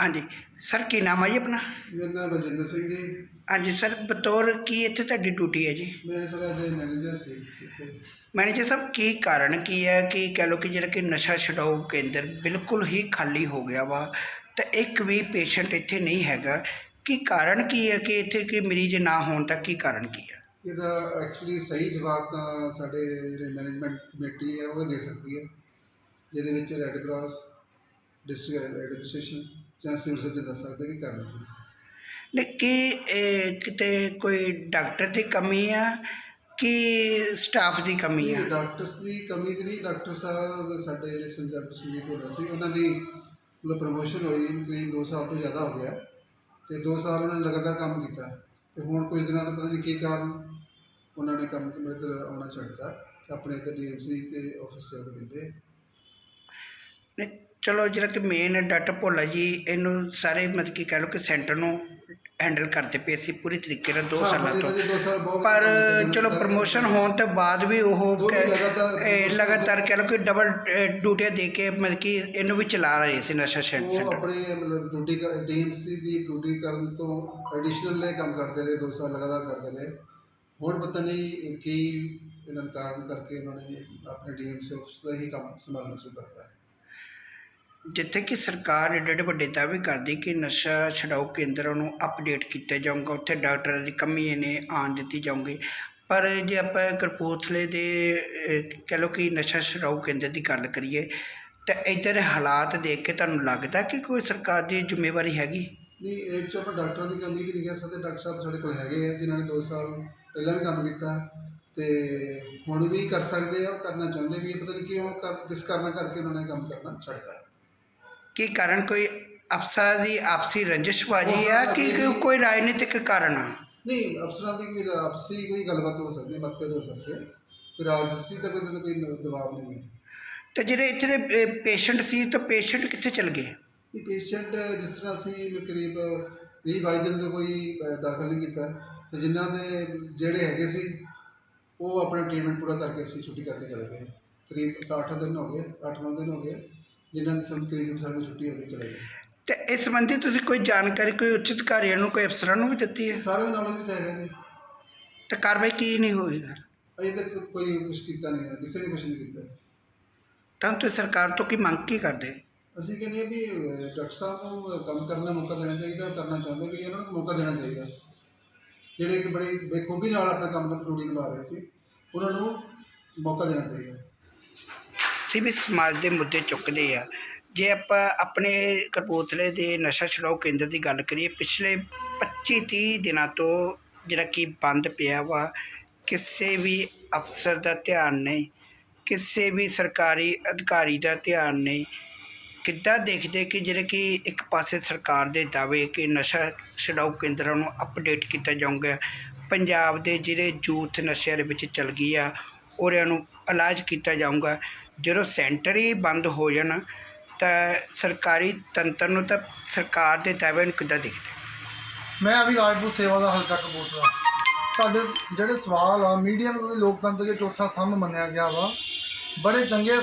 ਹਾਂਜੀ ਸਰ ਕੀ ਨਾਮ ਹੈ ਜੀ ਆਪਣਾ? ਮੇਰਾ ਨਾਮ ਬਲਜਿੰਦਰ ਸਿੰਘ ਜੀ। ਹਾਂਜੀ ਸਰ ਬਤੌਰ ਕੀ ਇੱਥੇ ਤੁਹਾਡੀ ਡਿਊਟੀ ਹੈ ਜੀ? ਮੈਂ ਸਰ ਅੱਜ ਮੈਨੇਜਰ ਸੀ ਇੱਥੇ। ਮੈਨੇਜਰ ਸਾਹਿਬ ਕੀ ਕਾਰਨ ਕੀ ਹੈ? ਕਿ ਕਹਿ ਲਓ ਕਿ ਜਿਹੜਾ ਕਿ ਨਸ਼ਾ ਛਡਾਊ ਕੇਂਦਰ ਬਿਲਕੁਲ ਹੀ ਖਾਲੀ ਹੋ ਗਿਆ ਵਾ ਤਾਂ ਇੱਕ ਵੀ ਪੇਸ਼ੈਂਟ ਇੱਥੇ ਨਹੀਂ ਹੈਗਾ। ਕੀ ਕਾਰਨ ਕੀ ਹੈ ਕਿ ਇੱਥੇ ਕਿ ਮਰੀਜ਼ ਨਾ ਹੋਣ ਦਾ ਕੀ ਕਾਰਨ ਕੀ ਹੈ? ਇਹਦਾ ਐਕਚੁਅਲੀ ਸਹੀ ਜਵਾਬ ਤਾਂ ਸਾਡੇ ਜਿਹੜੇ ਮੈਨੇਜਮੈਂਟ ਕਮੇਟੀ ਹੈ ਉਹ ਦੇ ਸਕਦੀ ਹੈ। ਜਿਹਦੇ ਵਿੱਚ ਰੈੱਡ ਕਰਾਸ ਡਿਸਟ੍ਰਿਕਟ ਐਡਮਿਨਿਸਟ੍ਰੇਸ਼ਨ ਜਾਂ ਸਿਵਲ ਸਰਜਨ ਦੱਸ ਸਕਦੇ ਕਿ ਕਾਰਨ ਕੀ ਹੈ। ਨੇ ਕੀ ਕਿਤੇ ਕੋਈ ਡਾਕਟਰ ਦੀ ਕਮੀ ਆ ਕਿ ਸਟਾਫ ਦੀ ਕਮੀ ਆ ਇਹ ਡਾਕਟਰਸ ਦੀ ਕਮੀ ਤੇ ਨਹੀਂ ਡਾਕਟਰ ਸਾਹਿਬ ਸਾਡੇ ਜਿਹੜੇ ਸੰਜੀਵ ਸੰਦੀਪ ਹੋਣਾ ਸੀ ਉਹਨਾਂ ਦੀ ਮਤਲਬ ਪ੍ਰਮੋਸ਼ਨ ਹੋਈ ਕਰੀਬ 2 ਸਾਲ ਤੋਂ ਜ਼ਿਆਦਾ ਹੋ ਗਿਆ ਤੇ 2 ਸਾਲ ਉਹਨਾਂ ਨੇ ਲਗਾਤਾਰ ਕੰਮ ਕੀਤਾ ਤੇ ਹੁਣ ਕੁਝ ਦਿਨਾਂ ਤੋਂ ਪਤਾ ਨਹੀਂ ਕੀ ਕਾਰਨ ਉਹਨਾਂ ਨੇ ਕੰਮ ਮੇਰੇ ਇੱਧਰ ਆਉਣਾ ਛੱਡਤਾ ਤੇ ਆਪਣੇ ਇੱਧਰ ਡੀਐਮਸੀ ਤੇ ਆਫਿਸ ਚੱਲ ਦਿੰਦੇ ਚਲੋ ਜਿਹੜਾ ਕਿ ਮੇਨ ਡਾਕਟਰ ਭੋਲਾ ਜੀ ਇਹਨੂੰ ਸਾਰੇ ਮਤਲਬ ਕਿ ਕਹਿ ਲਓ ਕਿ ਸੈਂਟਰ ਨੂੰ ਹੈਂਡਲ ਕਰਦੇ ਪਏ ਸੀ ਪੂਰੀ ਤਰੀਕੇ ਨਾਲ 2 ਸਾਲਾਂ ਤੋਂ। ਪਰ ਚਲੋ। ਪ੍ਰਮੋਸ਼ਨ ਹੋਣ ਤੋਂ ਬਾਅਦ ਵੀ ਉਹ ਲਗਾਤਾਰ ਕਹਿ ਲਓ ਕਿ ਡਬਲ ਡਿਊਟੀਆਂ ਦੇ ਕੇ ਮਤਲਬ ਕਿ ਇਹਨੂੰ ਵੀ ਚਲਾ ਰਹੇ ਸੀ ਨਸ਼ਾ ਉਹ ਸੈਂਟਰ ਆਪਣੇ ਮਤਲਬ ਡਿਊਟੀ ਡੀਐਮਸੀ ਦੀ ਡਿਊਟੀ ਕਰਨ ਤੋਂ ਐਡੀਸ਼ਨਲ ਨੇ ਕੰਮ ਕਰਦੇ ਰਹੇ 2 ਸਾਲ ਲਗਾਤਾਰ ਕਰਦੇ ਰਹੇ। ਹੁਣ ਪਤਾ ਨਹੀਂ ਕੀ ਇਹਨਾਂ ਦੇ ਕਾਰਨ ਕਰਕੇ ਉਹਨਾਂ ਨੇ ਆਪਣੇ ਡੀਐਮਸੀ ਆਫਿਸ ਦਾ ਹੀ ਕੰਮ ਸੰਭਾਲਣਾ ਸ਼ੁਰੂ ਕਰਤਾ ਹੈ। ਜਿੱਥੇ ਕਿ ਸਰਕਾਰ ਏਡੇ ਏਡੇ ਵੱਡੇ ਦਾਅਵੇ ਕਰਦੀ ਕਿ ਨਸ਼ਾ ਛਡਾਊ ਕੇਂਦਰਾਂ ਨੂੰ ਅਪਡੇਟ ਕੀਤਾ ਜਾਊਗਾ, ਉੱਥੇ ਡਾਕਟਰਾਂ ਦੀ ਕਮੀ ਨੇ ਆਣ ਦਿੱਤੀ ਜਾਊਗੀ। ਪਰ ਜੇ ਆਪਾਂ ਕਪੂਰਥਲੇ ਦੇ ਕਹਿ ਲਓ ਕਿ ਨਸ਼ਾ ਛਡਾਊ ਕੇਂਦਰ ਦੀ ਗੱਲ ਕਰੀਏ, ਤਾਂ ਇੱਧਰ ਹਾਲਾਤ ਦੇਖ ਕੇ ਤੁਹਾਨੂੰ ਲੱਗਦਾ ਕਿ ਕੋਈ ਸਰਕਾਰ ਦੀ ਜ਼ਿੰਮੇਵਾਰੀ ਹੈਗੀ? ਨਹੀਂ, ਇਹ 'ਚ ਆਪਾਂ ਡਾਕਟਰਾਂ ਦੀ ਕਮੀ ਦੀ ਨਹੀਂ ਕਹਿ ਸਕਦੇ। ਡਾਕਟਰ ਸਾਹਿਬ ਸਾਡੇ ਕੋਲ ਹੈਗੇ ਆ, ਜਿਨ੍ਹਾਂ ਨੇ 2 ਸਾਲ ਪਹਿਲਾਂ ਵੀ ਕੰਮ ਕੀਤਾ। ਤੇ ਹੁਣ ਵੀ ਕਰ ਸਕਦੇ ਆ, ਉਹ ਕਰਨਾ ਚਾਹੁੰਦੇ ਵੀ ਇਹ ਪਤਾ ਨਹੀਂ ਕਿਉਂ ਕਿਸ ਕਾਰਨ ਕਰਕੇ ਉਹਨਾਂ ਨੇ ਕੰਮ ਕਰਨਾ ਛੱਡਤਾ। ਕੀ ਕਾਰਨ ਕੋਈ ਅਫਸਰਾਂ ਦੀ ਆਪਸੀ ਰੰਜਿਸ਼ਬਾਜੀ ਆ ਕਿ ਕਿ ਕੋਈ ਰਾਜਨੀਤਿਕ ਕਾਰਨ ਆ? ਨਹੀਂ ਅਫਸਰਾਂ ਦੀ ਵੀ ਆਪਸੀ ਕੋਈ ਗੱਲਬਾਤ ਹੋ ਸਕਦੀ ਹੈ ਮਤਭੇਦ ਹੋ ਸਕਦੇ ਆ। ਕੋਈ ਰਾਜਸੀ ਦਾ ਕੋਈ ਤਾਂ ਕੋਈ ਦਬਾਅ ਨਹੀਂ ਹੈ। ਤੇ ਜਿਹੜੇ ਇੱਥੇ ਦੇ ਪੇਸ਼ੈਂਟ ਸੀ ਤਾਂ ਪੇਸ਼ੈਂਟ ਕਿੱਥੇ ਚਲ ਗਏ? ਇਹ ਪੇਸ਼ੈਂਟ ਜਿਸ ਤਰ੍ਹਾਂ ਅਸੀਂ ਕਰੀਬ 20 22 ਦਿਨ ਤੋਂ ਕੋਈ ਦਾਖਲ ਨਹੀਂ ਕੀਤਾ। ਤੇ ਜਿਨ੍ਹਾਂ ਦੇ ਜਿਹੜੇ ਹੈਗੇ ਸੀ ਉਹ ਆਪਣਾ ਟ੍ਰੀਟਮੈਂਟ ਪੂਰਾ ਕਰਕੇ ਅਸੀਂ ਛੁੱਟੀ ਕਰਕੇ ਚਲੇ ਗਏ। ਕਰੀਬ 60 ਦਿਨ ਹੋ ਗਏ 8-9 ਦਿਨ ਹੋ ਗਏ। ਜਿਨ੍ਹਾਂ ਦੀ ਸਾਨੂੰ ਕਰੀਬ ਸਾਨੂੰ ਛੁੱਟੀ ਹੋ ਗਈ ਚਲੇ ਗਏ। ਤੇ ਇਸ ਸੰਬੰਧੀ ਤੁਸੀਂ ਕੋਈ ਜਾਣਕਾਰੀ ਕੋਈ ਉੱਚ ਅਧਿਕਾਰੀਆਂ ਨੂੰ ਕੋਈ ਅਫਸਰਾਂ ਨੂੰ ਵੀ ਦਿੱਤੀ ਹੈ? ਸਾਰੇ ਨੌਲੇਜ ਵਿੱਚ ਹੈਗਾ ਜੀ। ਤੇ ਕਾਰਵਾਈ ਕੀ ਨਹੀਂ ਹੋਈ ਗੱਲ ਅਜੇ ਤੱਕ ਕੋਈ ਕੁਛ ਕੀਤਾ ਨਹੀਂ ਹੈ ਕਿਸੇ ਨੇ ਕੁਛ ਨਹੀਂ ਕੀਤਾ। ਤਾਂ ਤੁਸੀਂ ਸਰਕਾਰ ਤੋਂ ਕੀ ਮੰਗ ਕੀ ਕਰਦੇ? ਅਸੀਂ ਕਹਿੰਦੇ ਹਾਂ ਵੀ ਅਹ, ਡਾਕਟਰ ਸਾਹਿਬ ਨੂੰ ਕੰਮ ਕਰਨ ਦਾ ਮੌਕਾ ਦੇਣਾ ਚਾਹੀਦਾ ਕਰਨਾ ਚਾਹੁੰਦੇ ਵੀ ਇਹਨਾਂ ਨੂੰ ਮੌਕਾ ਦੇਣਾ ਚਾਹੀਦਾ। ਜਿਹੜੇ ਕਿ ਬੜੇ ਬੇਖੂਬੀ ਨਾਲ ਆਪਣਾ ਕੰਮ ਡਿਊਟੀ ਨਿਭਾ ਰਹੇ ਸੀ ਉਹਨਾਂ ਨੂੰ ਮੌਕਾ ਦੇਣਾ ਚਾਹੀਦਾ। ਅਸੀਂ ਵੀ ਸਮਾਜ ਦੇ ਮੁੱਦੇ ਚੁੱਕਦੇ ਆ। ਜੇ ਆਪਾਂ ਆਪਣੇ ਕਪੂਰਥਲੇ ਦੇ ਨਸ਼ਾ ਛੁਡਾਓ ਕੇਂਦਰ ਦੀ ਗੱਲ ਕਰੀਏ, ਪਿਛਲੇ 25 30 ਦਿਨਾਂ ਤੋਂ ਜਿਹੜਾ ਕਿ ਬੰਦ ਪਿਆ ਵਾ, ਕਿਸੇ ਵੀ ਅਫਸਰ ਦਾ ਧਿਆਨ ਨਹੀਂ, ਕਿਸੇ ਵੀ ਸਰਕਾਰੀ ਅਧਿਕਾਰੀ ਦਾ ਧਿਆਨ ਨਹੀਂ। ਕਿੱਦਾਂ ਦੇਖਦੇ ਕਿ ਜਿਹੜੇ ਕਿ ਇੱਕ ਪਾਸੇ ਸਰਕਾਰ ਦੇ ਦਾਅਵੇ ਕਿ ਨਸ਼ਾ ਛਡਾਊ ਕੇਂਦਰਾਂ ਨੂੰ ਅਪਡੇਟ ਕੀਤਾ ਜਾਊਗਾ, ਪੰਜਾਬ ਦੇ ਜਿਹੜੇ ਯੂਥ ਨਸ਼ਿਆਂ ਦੇ ਵਿੱਚ ਚਲ ਗਈ ਆ ਉਹਨਾਂ ਨੂੰ ਇਲਾਜ ਕੀਤਾ ਜਾਊਗਾ ਜਦੋਂ ਸੈਂਟਰ ਹੀ ਬੰਦ ਹੋ ਜਾਣ, ਤਾਂ ਸਰਕਾਰੀ ਤੰਤਰ ਨੂੰ ਤਾਂ ਸਰਕਾਰ ਦੇ ਦਾਅਵੇ ਨੂੰ ਕਿੱਦਾਂ ਦੇਖਦੇ? ਮੈਂ ਅਭੀ ਰਾਜਪੂਤ ਸੇਵਾ ਦਾ ਹਲਕਾ ਕਪੂਰਥਲਾ। ਤੁਹਾਡੇ ਜਿਹੜੇ ਸਵਾਲ ਆ, ਮੀਡੀਆ ਨੂੰ ਵੀ ਲੋਕਤੰਤਰ ਦੇ ਚੌਥਾ ਥੰਮ ਮੰਨਿਆ ਗਿਆ ਵਾ। ਬੜੇ ਚੰਗੇ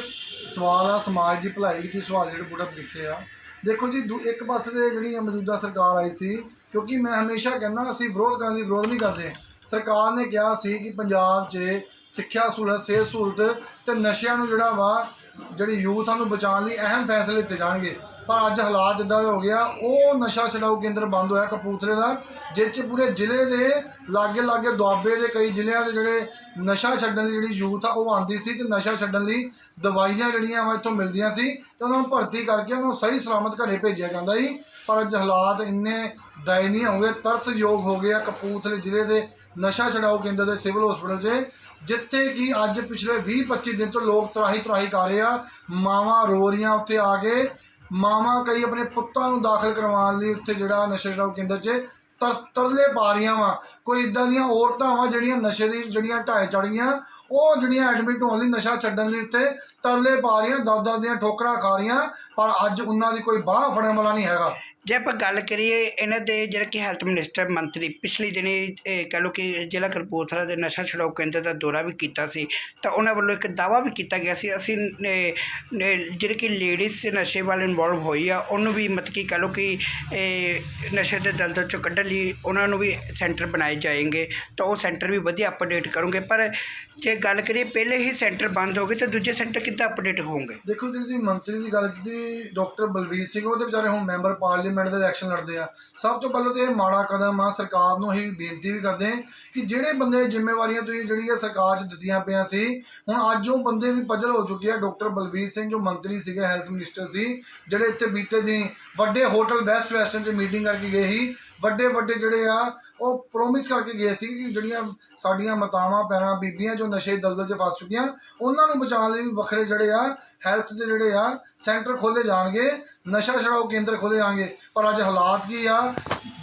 ਸਵਾਲ ਆ, ਸਮਾਜ ਦੀ ਭਲਾਈ ਲਈ ਸਵਾਲ ਜਿਹੜੇ ਬੁੜਤ ਲਿਖੇ ਆ। ਦੇਖੋ ਜੀ, ਦੂ- ਇੱਕ ਪਾਸੇ ਤੇ ਜਿਹੜੀ ਮੌਜੂਦਾ ਸਰਕਾਰ ਆਈ ਸੀ, ਕਿਉਂਕਿ ਮੈਂ ਹਮੇਸ਼ਾ ਕਹਿੰਦਾ, ਅਸੀਂ ਵਿਰੋਧ ਕਰਨ ਲਈ ਵਿਰੋਧ ਨਹੀਂ ਕਰਦੇ। ਸਰਕਾਰ ਨੇ ਕਿਹਾ ਸੀ ਕਿ ਪੰਜਾਬ 'ਚ ਸਿੱਖਿਆ ਸਹੂਲਤ, ਸਿਹਤ ਸਹੂਲਤ ਤੇ ਨਸ਼ਿਆਂ ਨੂੰ ਜਿਹੜਾ ਵਾ, ਜਿਹੜੀ ਯੂਥ ਨੂੰ ਬਚਾਉਣ ਲਈ ਅਹਿਮ ਫੈਸਲੇ ਲਿੱਤੇ ਜਾਣਗੇ। ਪਰ ਅੱਜ ਹਾਲਾਤ ਇਦਾਂ ਦੇ ਹੋ ਗਿਆ ਉਹ ਨਸ਼ਾ ਛਡਾਊ ਕੇਂਦਰ ਬੰਦ ਹੋਇਆ ਕਪੂਰਥਲੇ ਦਾ ਜਿਸ 'ਚ ਪੂਰੇ ਜ਼ਿਲ੍ਹੇ ਦੇ ਲਾਗੇ ਲਾਗੇ ਦੁਆਬੇ ਦੇ ਕਈ ਜ਼ਿਲ੍ਹਿਆਂ ਦੇ ਜਿਹੜੇ ਨਸ਼ਾ ਛੱਡਣ ਲਈ ਜਿਹੜੀ ਯੂਥ ਆ ਉਹ ਆਉਂਦੀ ਸੀ ਤੇ ਨਸ਼ਾ ਛੱਡਣ ਲਈ ਦਵਾਈਆਂ ਜਿਹੜੀਆਂ ਵਾ ਇੱਥੋਂ ਮਿਲਦੀਆਂ ਸੀ ਤੇ ਉਹਨਾਂ ਨੂੰ ਭਰਤੀ ਕਰਕੇ ਉਹਨਾਂ ਨੂੰ ਸਹੀ ਸਲਾਮਤ ਘਰੇ ਭੇਜਿਆ ਜਾਂਦਾ ਸੀ। ਪਰ ਅੱਜ ਹਾਲਾਤ ਇੰਨੇ ਦਇਨੀय ਹੋ ਗਏ, ਤਰਸਯੋਗ ਹੋ ਗਏ ਆ ਕਪੂਰਥਲੇ ਜ਼ਿਲ੍ਹੇ ਦੇ ਨਸ਼ਾ ਛਡਾਊ ਕੇਂਦਰ ਦੇ ਸਿਵਲ ਹਸਪੀਟਲ 'ਚ, ਜਿੱਥੇ ਕਿ ਅੱਜ ਪਿਛਲੇ 20-25 ਦਿਨ ਤੋਂ ਲੋਕ ਤਰਾਹੀ ਤਰਾਹੀ ਕਰ ਰਹੇ ਆ, ਮਾਵਾਂ ਰੋ ਰਹੀਆਂ ਉੱਥੇ ਆ ਕੇ, ਮਾਵਾਂ ਕਈ ਆਪਣੇ ਪੁੱਤਾਂ ਨੂੰ ਦਾਖਲ ਕਰਵਾਉਣ ਲਈ ਉੱਥੇ ਜਿਹੜਾ ਨਸ਼ਾ ਛਡਾਊ ਕੇਂਦਰ 'ਚ ਤਰ, ਤਰਲੇ ਪਾ ਰਹੀਆਂ ਵਾ। ਕੋਈ ਇਦਾਂ ਦੀਆਂ ਔਰਤਾਂ ਵਾ ਜਿਹੜੀਆਂ ਨਸ਼ੇ ਦੀ ਜਿਹੜੀਆਂ ਢਾਏ ਚੜੀਆਂ ਉਹ ਜਿਹੜੀਆਂ ਐਡਮਿਟ ਹੋਣ ਲਈ ਨਸ਼ਾ ਛੱਡਣ ਲਈ ਉੱਤੇ ਤਰਲੇ ਪਾ ਰਹੀਆਂ ਦਰਦਾਂ ਦੀਆਂ ਠੋਕਰਾਂ ਖਾ ਰਹੀਆਂ, ਪਰ ਅੱਜ ਉਹਨਾਂ ਦੀ ਕੋਈ ਬਾਹ ਫੜਨ ਵਾਲਾ ਨਹੀਂ ਹੈਗਾ। ਜੇ ਆਪਾਂ ਗੱਲ ਕਰੀਏ ਇਹਨਾਂ ਦੇ ਜਿਹੜੇ ਕਿ ਹੈਲਥ ਮਿਨਿਸਟਰ ਮੰਤਰੀ, ਪਿਛਲੇ ਦਿਨੀ ਇਹ ਕਹਿ ਲਓ ਕਿ ਜ਼ਿਲ੍ਹਾ ਕਪੂਰਥਲਾ ਦੇ ਨਸ਼ਾ ਛੁਡਾਊ ਕੇਂਦਰ ਦਾ ਦੌਰਾ ਵੀ ਕੀਤਾ ਸੀ, ਤਾਂ ਉਹਨਾਂ ਵੱਲੋਂ ਇੱਕ ਦਾਵਾ ਵੀ ਕੀਤਾ ਗਿਆ ਸੀ, ਅਸੀਂ ਨੇ- ਨੇ ਜਿਹੜੇ ਕਿ ਲੇਡੀਜ਼ ਨਸ਼ੇ ਵੱਲ ਇਨਵੋਲਵ ਹੋਈ ਆ, ਉਹਨੂੰ ਵੀ ਮਤਲਬ ਕਿ ਕਹਿ ਲਓ ਕਿ ਇਹ ਨਸ਼ੇ ਦੇ ਦਲਦਲ ਚੋਂ ਕੱਢਣ ਲਈ ਉਹਨਾਂ ਨੂੰ ਵੀ ਸੈਂਟਰ ਬਣਾਏ ਜਾਏਗੇ, ਤਾਂ ਉਹ ਸੈਂਟਰ ਵੀ ਵਧੀਆ ਅਪਡੇਟ ਕਰੋਗੇ ਪਰ ਜੇ ਗੱਲ ਕਰੀਏ ਪਹਿਲੇ ਹੀ ਸੈਂਟਰ ਬੰਦ ਹੋ ਗਏ ਤਾਂ ਦੂਜੇ ਸੈਂਟਰ ਕਿੱਦਾਂ ਅਪਡੇਟ ਹੋਣਗੇ? ਦੇਖੋ ਜਿਹੜੀ ਤੁਸੀਂ ਮੰਤਰੀ ਦੀ ਗੱਲ ਕੀਤੀ, ਡਾਕਟਰ ਬਲਵੀਰ ਸਿੰਘ ਉਹਦੇ ਵਿਚਾਰੇ ਹੁਣ ਮੈਂਬਰ ਪਾਰਲੀਮੈਂਟ ਦੇ ਇਲੈਕਸ਼ਨ ਲੜਦੇ ਆ। ਸਭ ਤੋਂ ਪਹਿਲਾਂ ਤਾਂ ਇਹ ਮਾੜਾ ਕਦਮ ਆ, ਸਰਕਾਰ ਨੂੰ ਅਸੀਂ ਬੇਨਤੀ ਵੀ ਕਰਦੇ ਹਾਂ ਕਿ ਜਿਹੜੇ ਬੰਦੇ ਜ਼ਿੰਮੇਵਾਰੀਆਂ ਤੁਸੀਂ ਜਿਹੜੀ ਆ ਸਰਕਾਰ 'ਚ ਦਿੱਤੀਆਂ ਪਈਆਂ ਸੀ, ਹੁਣ ਅੱਜ ਉਹ ਬੰਦੇ ਵੀ ਪਜਲ ਹੋ ਚੁੱਕੇ ਆ। ਡਾਕਟਰ ਬਲਵੀਰ ਸਿੰਘ, ਜੋ ਮੰਤਰੀ ਸੀਗੇ ਹੈਲਥ ਮਿਨਿਸਟਰ ਸੀ, ਜਿਹੜੇ ਇੱਥੇ ਬੀਤੇ ਦਿਨ ਵੱਡੇ ਹੋਟਲ ਬੈਸਟ ਵੈਸਟਰਨ 'ਚ ਮੀਟਿੰਗ ਕਰਕੇ ਗਏ ਸੀ। ਵੱਡੇ ਵੱਡੇ ਜਿਹੜੇ ਆ ਉਹ ਪ੍ਰੋਮਿਸ ਕਰਕੇ ਗਏ ਸੀ ਕਿ ਜਿਹੜੀਆਂ ਸਾਡੀਆਂ ਮਾਤਾਵਾਂ ਪੈਰਾਂ ਬੀਬੀਆਂ ਜੋ ਨਸ਼ੇ ਦਲਦਲ 'ਚ ਫਸ ਚੁੱਕੀਆਂ, ਉਹਨਾਂ ਨੂੰ ਬਚਾਉਣ ਲਈ ਵੀ ਵੱਖਰੇ ਜਿਹੜੇ ਆ ਹੈਲਥ ਦੇ ਜਿਹੜੇ ਆ ਸੈਂਟਰ ਖੋਲੇ ਜਾਣਗੇ, ਨਸ਼ਾ ਛਡਾਓ ਕੇਂਦਰ ਖੋਲੇ ਜਾਣਗੇ। ਪਰ ਅੱਜ ਹਾਲਾਤ ਕੀ ਆ?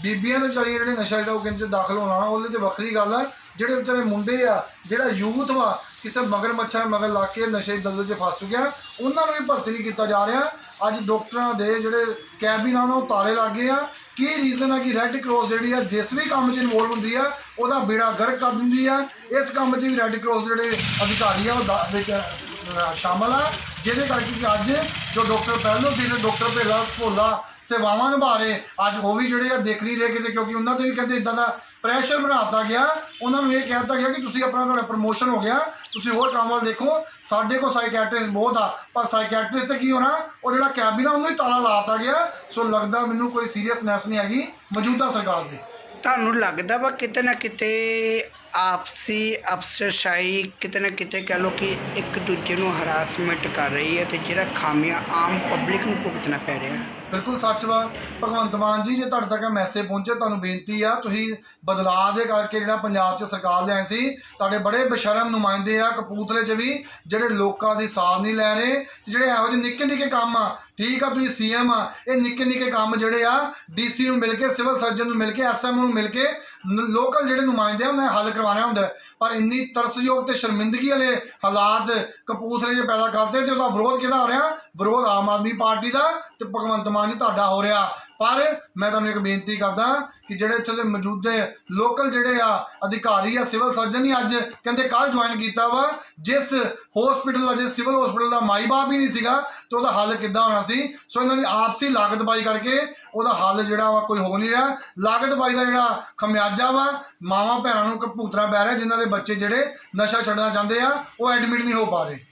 ਬੀਬੀਆਂ ਦੇ ਵਿਚਾਰੀਆਂ ਜਿਹੜੇ ਨਸ਼ਾ ਛਡਾਓ ਕੇਂਦਰ 'ਚ ਦਾਖਲ ਹੋਣਾ, ਉਹਦੇ ਤੇ ਵੱਖਰੀ ਗੱਲ ਆ। ਜਿਹੜੇ ਵਿਚਾਰੇ ਮੁੰਡੇ ਆ ਜਿਹੜਾ ਯੂਥ ਵਾ ਕਿਸੇ ਮਗਰ ਮੱਛਾ ਮਗਰ ਲਾ ਕੇ ਨਸ਼ੇ ਦੀ ਦਲਦਲ 'ਚ ਫਸ ਚੁੱਕਿਆ ਉਹਨਾਂ ਨੂੰ ਵੀ ਭਰਤੀ ਨਹੀਂ ਕੀਤਾ ਜਾ ਰਿਹਾ। ਅੱਜ ਡਾਕਟਰਾਂ ਦੇ ਜਿਹੜੇ ਕੈਬਿਨਾਂ ਨੂੰ ਤਾਲੇ ਲੱਗੇ ਆ। ਕੀ ਰੀਜ਼ਨ ਆ ਕਿ ਰੈੱਡ ਕਰਾਸ ਜਿਹੜੀ ਆ ਜਿਸ ਵੀ ਕੰਮ 'ਚ ਇਨਵੋਲਵ ਹੁੰਦੀ ਆ ਉਹਦਾ ਬੇੜਾ ਗਰਕ ਕਰ ਦਿੰਦੀ ਆ। ਇਸ ਕੰਮ 'ਚ ਵੀ ਰੈੱਡ ਕਰਾਸ ਜਿਹੜੇ ਅਧਿਕਾਰੀ ਆ ਉਹ ਦਾ- ਵਿੱਚ ਅ, ਸ਼ਾਮਲ ਆ। ਜਿਹਦੇ ਕਰਕੇ ਕਿ ਅੱਜ ਜੋ ਡਾਕਟਰ ਪਹਿਲੋਂ ਸੀ ਤੇ ਡਾਕਟਰ ਭੇਲਾ ਭੋਲਾ ਸੇਵਾਵਾਂ ਨਿਭਾ ਰਹੇ ਅੱਜ ਉਹ ਵੀ ਜਿਹੜੇ ਆ ਦੇਖ ਨਹੀਂ ਰਹੇ ਕਿਤੇ ਕਿਉਂਕਿ ਉਹਨਾਂ ਤੇ ਵੀ ਕਹਿੰਦੇ ਇਦਾਂ ਦਾ ਪ੍ਰੈਸ਼ਰ ਬਣਾਤਾ ਗਿਆ, ਉਹਨਾਂ ਨੂੰ ਇਹ ਕਹਿ ਦਿੱਤਾ ਗਿਆ ਕਿ ਤੁਸੀਂ ਆਪਣਾ ਤੁਹਾਡਾ ਪ੍ਰਮੋਸ਼ਨ ਹੋ ਗਿਆ, ਤੁਸੀਂ ਹੋਰ ਕੰਮ ਵੱਲ ਦੇਖੋ, ਸਾਡੇ ਕੋਲ ਸਾਈਕੈਟ੍ਰਿਸਟ ਬਹੁਤ ਆ, ਪਰ ਸਾਈਕੈਟ੍ਰਿਸਟ ਤੇ ਕੀ ਹੋਣਾ, ਉਹ ਜਿਹੜਾ ਕੈਬਿਨ ਆ ਉਹਨੂੰ ਹੀ ਤਾਲਾ ਲਾਤਾ ਗਿਆ, ਸੋ ਲੱਗਦਾ ਮੈਨੂੰ ਕੋਈ ਸੀਰੀਅਸਨੈਸ ਨਹੀਂ ਹੈਗੀ, ਮੌਜੂਦਾ ਸਰਕਾਰ ਦੀ। ਤੁਹਾਨੂੰ ਲੱਗਦਾ ਵਾ ਕਿਤੇ ਨਾ ਕਿਤੇ ਆਪਸੀ ਅਫਸਰਸ਼ਾਹੀ ਕਿਤੇ ਨਾ ਕਿਤੇ ਕਹਿ ਲਓ ਕਿ ਇੱਕ ਦੂਜੇ ਨੂੰ ਹਰਾਸਮੈਂਟ ਕਰ ਰਹੀ ਹੈ ਤੇ ਜਿਹੜਾ ਖਾਮੀਆਂ ਆਮ ਪਬਲਿਕ ਨੂੰ ਭੁਗਤਣਾ ਪੈ ਰਿਹਾ ਹੈ? ਬਿਲਕੁਲ ਸੱਚ ਵਾ। ਭਗਵੰਤ ਮਾਨ ਜੀ, ਜੇ ਤੁਹਾਡੇ ਤੱਕ ਮੈਸੇਜ ਪਹੁੰਚੇ, ਤੁਹਾਨੂੰ ਬੇਨਤੀ ਆ, ਤੁਸੀਂ ਬਦਲਾਅ ਦੇ ਕਰਕੇ ਜਿਹੜਾ ਪੰਜਾਬ 'ਚ ਸਰਕਾਰ ਲਿਆਏ ਸੀ, ਤੁਹਾਡੇ ਬੜੇ ਬਸ਼ਰਮ ਨੁਮਾਇੰਦੇ ਆ, ਕਪੂਰਥਲੇ 'ਚ ਵੀ, ਜਿਹੜੇ ਲੋਕਾਂ ਦੀ ਸਾਥ ਨਹੀਂ ਲੈ ਰਹੇ, ਤੇ ਜਿਹੜੇ ਇਹੋ ਜਿਹੇ ਨਿੱਕੇ ਨਿੱਕੇ ਕੰਮ ਆ, ਠੀਕ ਆ, ਤੁਸੀਂ ਸੀਐਮ ਆ, ਇਹ ਨਿੱਕੇ ਨਿੱਕੇ ਕੰਮ ਜਿਹੜੇ ਆ ਡੀਸੀ ਨੂੰ ਮਿਲ ਕੇ ਸਿਵਲ ਸਰਜਨ ਨੂੰ ਮਿਲ ਕੇ ਐਸਐਮ ਨੂੰ ਮਿਲ ਕੇ ਲੋਕਲ ਜਿਹੜੇ ਨੁਮਾਇੰਦੇ ਆ, ਉਹਨਾਂ ਨੇ ਹੱਲ ਕਰਵਾਉਣਾ ਹੁੰਦਾ। ਪਰ ਇੰਨੀ ਤਰਸਯੋਗ ਤੇ ਸ਼ਰਮਿੰਦਗੀ ਵਾਲੇ ਹਾਲਾਤ ਕਪੂਰਥਲੇ 'ਚ ਪੈਦਾ ਕਰਦੇ ਤੇ ਉਹਦਾ ਵਿਰੋਧ ਕਿਹਦਾ ਹੋ ਰਿਹਾ? ਵਿਰੋਧ ਆਮ ਆਦਮੀ ਪਾਰਟੀ ਦਾ ਤੇ ਭਗਵੰਤ ਮਾਨ ਜੀ ਤੁਹਾਡਾ ਹੋ ਰਿਹਾ। ਪਰ ਮੈਂ ਤੁਹਾਨੂੰ ਇੱਕ ਬੇਨਤੀ ਕਰਦਾ ਕਿ ਜਿਹੜੇ ਇੱਥੇ ਦੇ ਮੌਜੂਦੇ ਲੋਕਲ ਜਿਹੜੇ ਆ, ਅਧਿਕਾਰੀ ਆ ਸਿਵਲ ਸਰਜਨ ਹੀ ਅੱਜ ਕਹਿੰਦੇ ਕੱਲ ਜੁਆਇਨ ਕੀਤਾ ਵਾ। ਜਿਸ ਹਸਪੀਟਲ ਦਾ, ਜਿਸ ਸਿਵਲ ਹਸਪੀਟਲ ਦਾ ਮਾਈ ਬਾਪ ਹੀ ਨਹੀਂ ਸੀਗਾ, ਤੇ ਉਹਦਾ ਹੱਲ ਕਿੱਦਾਂ ਹੋਣਾ ਸੀ? ਸੋ ਇਹਨਾਂ ਦੀ ਆਪਸੀ ਲਾਗਤਬਾਜ਼ੀ ਕਰਕੇ ਉਹਦਾ ਹੱਲ ਜਿਹੜਾ ਵਾ ਕੋਈ ਹੋ ਨਹੀਂ ਰਿਹਾ। ਲਾਗਤਬਾਜ਼ੀ ਦਾ ਜਿਹੜਾ ਖਮਿਆਜਾ ਵਾ, ਮਾਵਾਂ ਭੈਣਾਂ ਨੂੰ ਕਪੂਤਰਾ ਪੈ ਰਿਹਾ, ਜਿਨ੍ਹਾਂ ਦੇ ਬੱਚੇ ਜਿਹੜੇ ਨਸ਼ਾ ਛੱਡਣਾ ਚਾਹੁੰਦੇ ਆ, ਉਹ ਐਡਮਿਟ ਨਹੀਂ ਹੋ ਪਾ ਰਹੇ।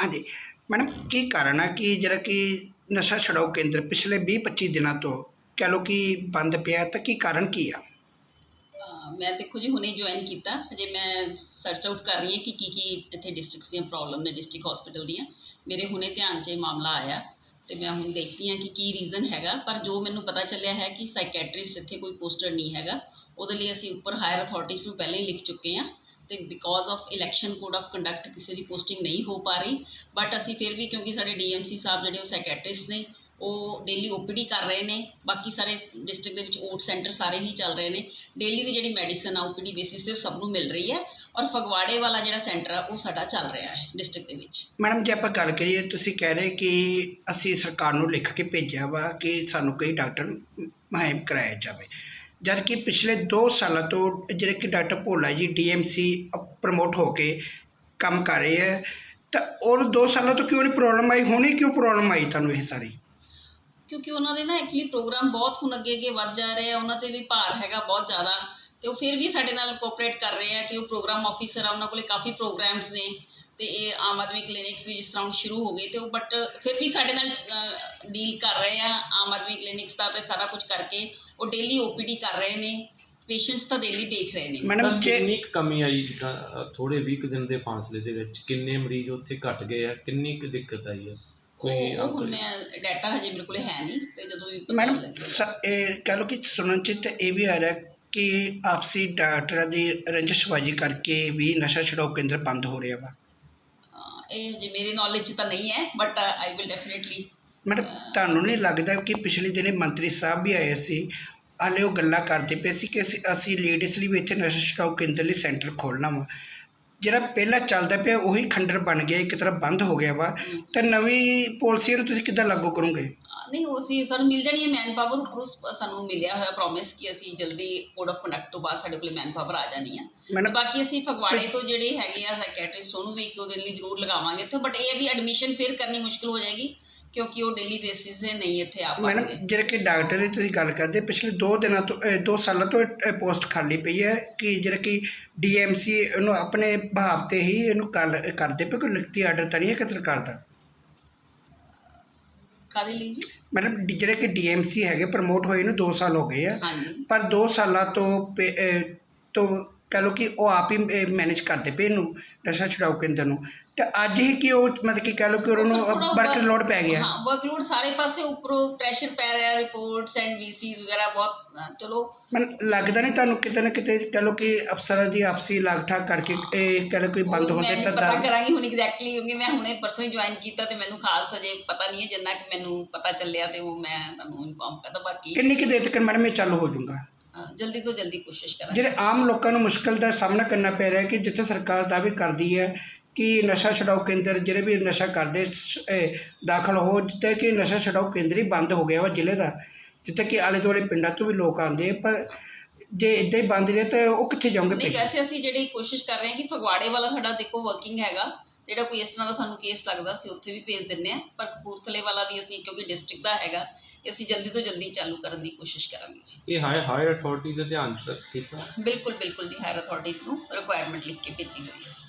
ਹਾਂਜੀ। ਮੈਡਮ, ਕੀ ਕਾਰਨ ਆ? ਕਿ ਜਿਹੜਾ ਕਿ ਨਸ਼ਾ ਛਡਾਊ ਕੇਂਦਰ ਪਿਛਲੇ 20-25 ਦਿਨਾਂ ਤੋਂ ਕਹਿ ਲਓ ਕਿ ਬੰਦ ਪਿਆ ਤਾਂ ਕੀ ਕਾਰਨ ਕੀ ਆ? ਮੈਂ ਦੇਖੋ ਜੀ, ਹੁਣੇ ਜੁਆਇਨ ਕੀਤਾ। ਹਜੇ ਮੈਂ ਸਰਚ ਆਊਟ ਕਰ ਰਹੀ ਹਾਂ ਕਿ ਕੀ ਕੀ ਇੱਥੇ ਡਿਸਟ੍ਰਿਕਟਸ ਦੀਆਂ ਪ੍ਰੋਬਲਮ ਨੇ ਡਿਸਟ੍ਰਿਕਟ ਹਸਪੀਟਲ ਦੀਆਂ। ਮੇਰੇ ਹੁਣੇ ਧਿਆਨ 'ਚ ਇਹ ਮਾਮਲਾ ਆਇਆ ਤੇ ਮੈਂ ਹੁਣ ਦੇਖਦੀ ਹਾਂ ਕਿ ਕੀ ਰੀਜ਼ਨ ਹੈਗਾ। ਪਰ ਜੋ ਮੈਨੂੰ ਪਤਾ ਚੱਲਿਆ ਹੈ ਕਿ ਸਾਈਕੈਟ੍ਰਿਸਟ ਇੱਥੇ ਕੋਈ ਪੋਸਟਰ ਨਹੀਂ ਹੈਗਾ। ਉਹਦੇ ਲਈ ਅਸੀਂ ਉੱਪਰ ਹਾਇਰ ਅਥਾਰਟੀਜ਼ ਨੂੰ ਪਹਿਲਾਂ ਹੀ ਲਿਖ ਚੁੱਕੇ ਹਾਂ। ਤੇ because of election code of conduct ਕਿਸੇ ਦੀ ਪੋਸਟਿੰਗ ਨਹੀਂ ਹੋ ਪਾ ਰਹੀ। ਬਟ ਅਸੀਂ ਫਿਰ ਵੀ ਕਿਉਂਕਿ ਸਾਡੇ ਡੀਐਮਸੀ ਸਾਹਿਬ ਜਿਹੜੇ ਉਹ ਸਾਈਕੈਟ੍ਰਿਸਟ ਨੇ, ਉਹ ਡੇਲੀ ਓਪੀਡੀ ਕਰ ਰਹੇ ਨੇ। ਬਾਕੀ ਸਾਰੇ ਡਿਸਟ੍ਰਿਕਟ ਦੇ ਵਿੱਚ ਓਟ ਸੈਂਟਰ ਸਾਰੇ ਹੀ ਚੱਲ ਰਹੇ ਨੇ। ਡੇਲੀ ਦੀ ਜਿਹੜੀ ਮੈਡੀਸਨ ਆ ਓਪੀਡੀ ਬੇਸਿਸ ਤੇ ਉਹ ਸਭ ਨੂੰ ਮਿਲ ਰਹੀ ਹੈ। ਔਰ ਫਗਵਾੜੇ ਵਾਲਾ ਜਿਹੜਾ ਸੈਂਟਰ ਆ, ਉਹ ਸਾਡਾ ਚੱਲ ਰਿਹਾ ਹੈ ਡਿਸਟ੍ਰਿਕਟ ਦੇ ਵਿੱਚ। ਮੈਡਮ, ਜੇ ਆਪਾਂ ਗੱਲ ਕਰੀਏ, ਤੁਸੀਂ ਕਹਿ ਰਹੇ ਕਿ ਅਸੀਂ ਸਰਕਾਰ ਨੂੰ ਲਿਖ ਕੇ ਭੇਜਿਆ ਵਾ ਕਿ ਸਾਨੂੰ ਕਈ ਡਾਕਟਰ ਮੁਹੱਈਆ ਕਰਾਇਆ ਜਾਵੇ। ਜਦ ਕਿ ਪਿਛਲੇ 2 ਸਾਲਾਂ ਤੋਂ ਜਿਹੜੇ ਕਿ ਡਾਕਟਰ ਭੋਲਾ ਜੀ ਡੀਐਮਸੀ ਪ੍ਰਮੋਟ ਹੋ ਕੇ ਕੰਮ ਕਰ ਰਹੇ ਹੈ ਤਾਂ ਉਹ 2 ਸਾਲਾਂ ਤੋਂ ਕਿਉਂ ਨਹੀਂ ਪ੍ਰੋਬਲਮ ਆਈ? ਹੁਣੇ ਕਿਉਂ ਪ੍ਰੋਬਲਮ ਆਈ ਤੁਹਾਨੂੰ ਇਹ ਸਾਰੀ? ਕਿਉਂਕਿ ਉਹਨਾਂ ਦੇ ਨਾ ਐਕਚੁਅਲੀ ਪ੍ਰੋਗਰਾਮ ਬਹੁਤ ਹੁਣ ਅੱਗੇ ਅੱਗੇ ਵੱਧ ਜਾ ਰਹੇ ਆ, ਉਹਨਾਂ ਤੇ ਵੀ ਭਾਰ ਹੈਗਾ ਬਹੁਤ ਜ਼ਿਆਦਾ, ਤੇ ਉਹ ਫਿਰ ਵੀ ਸਾਡੇ ਨਾਲ ਕੋਆਪਰੇਟ ਕਰ ਰਹੇ ਆ ਕਿ ਉਹ ਪ੍ਰੋਗਰਾਮ ਆਫੀਸਰ ਆ, ਉਹਨਾਂ ਕੋਲੇ ਕਾਫੀ ਪ੍ਰੋਗਰਾਮਸ ਨੇ। ਤੇ ਇਹ ਆਮ ਆਦਮੀ ਕਲੀਨਿਕਸ ਵੀ ਜਿਸ ਤਰ੍ਹਾਂ ਹੁਣ ਸ਼ੁਰੂ ਹੋ ਗਏ ਤੇ ਉਹ ਬਟ ਫਿਰ ਵੀ ਸਾਡੇ ਨਾਲ ਡੀਲ ਕਰ ਰਹੇ ਆ ਆਮ ਆਦਮੀ ਕਲੀਨਿਕਸ ਦਾ ਤੇ ਸਾਰਾ ਕੁਝ ਕਰਕੇ ਉਹ ਡੇਲੀ ਓਪੀਡੀ ਕਰ ਰਹੇ ਨੇ ਪੇਸ਼ੈਂਟਸ ਤਾਂ ਡੇਲੀ ਦੇਖ ਰਹੇ ਨੇ। ਮੈਡਮ ਕਿੰਨੀ ਕੁ ਕਮੀ ਆਈ ਜਿੱਦਾਂ ਥੋੜੇ 20 ਕੁ ਦਿਨ ਦੇ ਫਾਸਲੇ ਦੇ ਵਿੱਚ ਕਿੰਨੇ ਮਰੀਜ਼ ਉੱਥੇ ਘਟ ਗਏ ਆ ਕਿੰਨੀ ਕੁ ਦਿੱਕਤ ਆਈ ਹੈ ਕੋਈ ਡਾਟਾ ਹਜੇ ਮੇਰੇ ਕੋਲੇ ਹੈ ਨਹੀਂ ਤੇ ਜਦੋਂ ਵੀ ਮੈਡਮ ਇਹ ਕਹਿ ਕਿ ਸੁਣਨ ਚ ਤਾਂ ਇਹ ਵੀ ਆ ਰਿਹਾ ਕਿ ਆਪਸੀ ਡਾਕਟਰਾਂ ਦੀ ਰੰਜਿਸ਼ਬਾਜੀ ਕਰਕੇ ਵੀ ਨਸ਼ਾ ਛਡਾਊ ਕੇਂਦਰ ਬੰਦ ਹੋ ਰਿਹਾ ਵਾ। ਇਹ ਹਜੇ ਮੇਰੇ ਨੌਲੇਜ 'ਚ ਤਾਂ ਨਹੀਂ ਹੈ but I will definitely madam ਤੁਹਾਨੂੰ ਨਹੀਂ ਲੱਗਦਾ ਕਿ ਪਿਛਲੇ ਦਿਨੇ ਮੰਤਰੀ ਸਾਹਿਬ ਵੀ ਆਏ ਸੀ ਹਾਲੇ ਉਹ ਗੱਲਾਂ ਕਰਦੇ ਪਏ ਸੀ ਕਿ ਅਸੀਂ ਅਸੀਂ ਲੇਡੀਜ਼ ਲਈ ਵੀ ਇੱਥੇ ਨਸ਼ਾ ਛਡਾਊ ਕੇਂਦਰ ਲਈ ਸੈਂਟਰ ਖੋਲ੍ਹਣਾ ਵਾ? ਜਿਹੜਾ ਪਹਿਲਾਂ ਚੱਲਦਾ ਪਿਆ ਉਹੀ ਖੰਡਰ ਬਣ ਗਿਆ ਇੱਕ ਤਰ੍ਹਾਂ ਬੰਦ ਹੋ ਗਿਆ ਵਾ। ਤੇ ਨਵੀਂ ਪਾਲਿਸੀ ਨੂੰ ਤੁਸੀਂ ਕਿੱਦਾਂ ਲਾਗੂ ਕਰੋਗੇ? ਨਹੀਂ ਉਹ ਸੀ ਸਾਨੂੰ ਮਿਲ ਜਾਣੀ ਹੈ ਮੈਨ ਪਾਵਰ ਉੱਪਰੋਂ ਸਾਨੂੰ ਮਿਲਿਆ ਹੋਇਆ ਪ੍ਰੋਮਿਸ ਕਿ ਅਸੀਂ ਜਲਦੀ ਕੋਡ ਆਫ ਕੰਡਕਟ ਤੋਂ ਬਾਅਦ ਸਾਡੇ ਕੋਲ ਮੈਨ ਪਾਵਰ ਆ ਜਾਣੀ ਹੈ ਬਾਕੀ ਅਸੀਂ ਫਗਵਾੜੇ ਤੋਂ ਜਿਹੜੇ ਹੈਗੇ ਆ ਸਾਈਕੈਟ੍ਰਿਸਟ ਉਹਨੂੰ ਵੀ ਇੱਕ ਦੋ ਦਿਨ ਲਈ ਜ਼ਰੂਰ ਲਗਾਵਾਂਗੇ ਇੱਥੇ ਬਟ ਇਹ ਵੀ ਐਡਮਿਸ਼ਨ ਫਿਰ ਕਰਨੀ ਮੁਸ਼ਕਲ ਹੋ ਜਾਏਗੀ। ਕਿਉਂਕਿ ਉਹ ਡੇਲੀ ਬੇਸਿਸ ਤੇ ਨਹੀਂ ਇੱਥੇ ਆ ਮੈਡਮ ਜਿਹੜੇ ਕਿ ਡਾਕਟਰ ਦੀ ਤੁਸੀਂ ਗੱਲ ਕਰਦੇ ਪਿਛਲੇ 2 ਦਿਨਾਂ ਤੋਂ 2 ਸਾਲਾਂ ਤੋਂ ਪੋਸਟ ਖਾਲੀ ਪਈ ਹੈ ਕਿ ਜਿਹੜਾ ਕਿ ਡੀਐਮਸੀ ਇਹਨੂੰ ਆਪਣੇ ਭਾਵ ਤੇ ਹੀ ਇਹਨੂੰ ਕਰ ਕਰਦੇ ਪਏ ਕੋਈ ਲਿਖਤੀ ਆਰਡਰ ਤਾਂ ਨਹੀਂ ਹੈ ਕਿ ਸਰਕਾਰ ਦਾ? ਕਾਦੇ ਲਈ ਜੀ? ਮੈਡਮ ਡੀ- ਜਿਹੜੇ ਕਿ ਡੀਐਮਸੀ ਹੈਗੇ ਪ੍ਰਮੋਟ ਹੋਏ ਨੂੰ 2 ਸਾਲ ਹੋ ਗਏ ਆ। ਹਾਂਜੀ। ਪਰ 2 ਸਾਲਾਂ ਤੋਂ ਪੇ- ਅਹ ਤੋਂ ਕਹ ਲਓ ਕਿ ਉਹ ਆਪ ਹੀ ਮੈਨੇਜ ਕਰਦੇ ਪਏ ਇਹਨੂੰ ਨਸ਼ਾ ਛੁਡਾਊ ਕੇਂਦਰ ਨੂੰ। ਤੇ ਅੱਜ ਹੀ ਕਿ ਉਹ ਮਤਲਬ ਕਿ ਕਹ ਲਓ ਕਿ ਉਹਨਾਂ ਨੂੰ ਵਰਕ ਲੋਡ ਪੈ ਗਿਆ। ਹਾਂ ਵਰਕਲੋਡ ਸਾਰੇ ਪਾਸੇ ਉੱਪਰੋਂ ਪ੍ਰੈਸ਼ਰ ਪੈ ਰਿਹਾ ਰਿਪੋਰਟਸ ਐਂਡ ਵੀਸੀਜ਼ ਵਗੈਰਾ ਬਹੁਤ ਚਲੋ। ਮੈਨੂੰ ਲੱਗਦਾ ਨਹੀਂ ਤੁਹਾਨੂੰ ਕਿਤੇ ਨਾ ਕਿਤੇ ਕਹ ਲਓ ਕਿ ਅਫਸਰਾਂ ਦੀ ਆਪਸੀ ਲਾਗਠਾਕ ਕਰਕੇ ਇਹ ਕਹ ਲਓ ਕੋਈ ਬੰਦ ਹੁੰਦੇ ਮੈਂ ਤਾਂ ਪਤਾ ਕਰਾਂਗੀ ਹੁਣ ਐਗਜ਼ੈਕਟਲੀ ਕਿਉਂਕਿ ਮੈਂ ਹੁਣੇ ਪਰਸੋਂ ਹੀ ਜੁਆਇਨ ਕੀਤਾ ਤੇ ਮੈਨੂੰ ਖਾਸ ਅਜੇ ਪਤਾ ਨਹੀਂ ਹੈ ਜਿੰਨਾ ਕਿ ਮੈਨੂੰ ਪਤਾ ਚੱਲਿਆ ਤੇ ਉਹ ਮੈਂ ਤੁਹਾਨੂੰ ਇਨਫੋਰਮ ਕਰਦਾ ਬਾਕੀ ਕਿੰਨੀ ਕਿ ਦੇਰ ਤੱਕ ਮੈਡਮ ਇਹ ਚਾਲੂ ਹੋ ਜਾਊਗਾ? ਜਲਦੀ ਤੋਂ ਜਲਦੀ ਕੋਸ਼ਿਸ਼ ਕਰਾਂਗੇ। ਜਿਹੜੇ ਆਮ ਲੋਕਾਂ ਨੂੰ ਮੁਸ਼ਕਲ ਦਾ ਸਾਹਮਣਾ ਕਰਨਾ ਪੈ ਰਿਹਾ ਕਿ ਜਿੱਥੇ ਸਰਕਾਰ ਦਾਅਵੇ ਕਰਦੀ ਹੈ ਕਿ ਨਸ਼ਾ ਛਡਾਊ ਕੇਂਦਰ ਜਿਹੜੇ ਵੀ ਨਸ਼ਾ ਕਰਦੇ ਦਾਖਲ ਹੋ ਜਿੱਥੇ ਕਿ ਨਸ਼ਾ ਛਡਾਊ ਕੇਂਦਰ ਹੀ ਬੰਦ ਹੋ ਗਿਆ ਵਾ ਜ਼ਿਲ੍ਹੇ ਦਾ ਜਿੱਥੇ ਕਿ ਆਲੇ ਦੁਆਲੇ ਪਿੰਡਾਂ ਤੋਂ ਵੀ ਲੋਕ ਆਉਂਦੇ ਪਰ ਜੇ ਇਦਾਂ ਹੀ ਬੰਦ ਰਹੇ ਤਾਂ ਉਹ ਕਿੱਥੇ ਜਾਓਗੇ ਨਹੀਂ ਵੈਸੇ ਅਸੀਂ ਜਿਹੜੀ ਕੋਸ਼ਿਸ਼ ਕਰ ਰਹੇ ਹਾਂ ਕਿ ਫਗਵਾੜੇ ਵਾਲਾ ਸਾਡਾ ਦੇਖੋ ਵਰਕਿੰਗ ਹੈਗਾ ਜਿਹੜਾ ਕੋਈ ਇਸ ਤਰ੍ਹਾਂ ਦਾ ਸਾਨੂੰ ਕੇਸ ਲੱਗਦਾ ਸੀ ਉੱਥੇ ਵੀ ਭੇਜ ਦਿੰਨੇ ਆ ਪਰ ਕਪੂਰਥਲੇ ਵਾਲਾ ਵੀ ਅਸੀਂ ਕਿਉਂਕਿ ਡਿਸਟ੍ਰਿਕਟ ਦਾ ਹੈਗਾ ਅਸੀਂ ਜਲਦੀ ਤੋਂ ਜਲਦੀ ਚਾਲੂ ਕਰਨ ਦੀ ਕੋਸ਼ਿਸ਼ ਕਰਾਂਗੇ ਜੀ। ਇਹ ਹਾਇਰ ਹਾਇਰ ਅਥਾਰਟੀ ਦੇ ਧਿਆਨ ਚ ਕੀਤਾ ਬਿਲਕੁਲ ਬਿਲਕੁਲ ਜੀ ਹਾਇਰ ਅਥਾਰਟੀਜ਼ ਨੂੰ ਰਿਕੁਆਇਰਮੈਂਟ ਲਿਖ ਕੇ ਭੇਜੀ ਹੋਈ ਹੈ।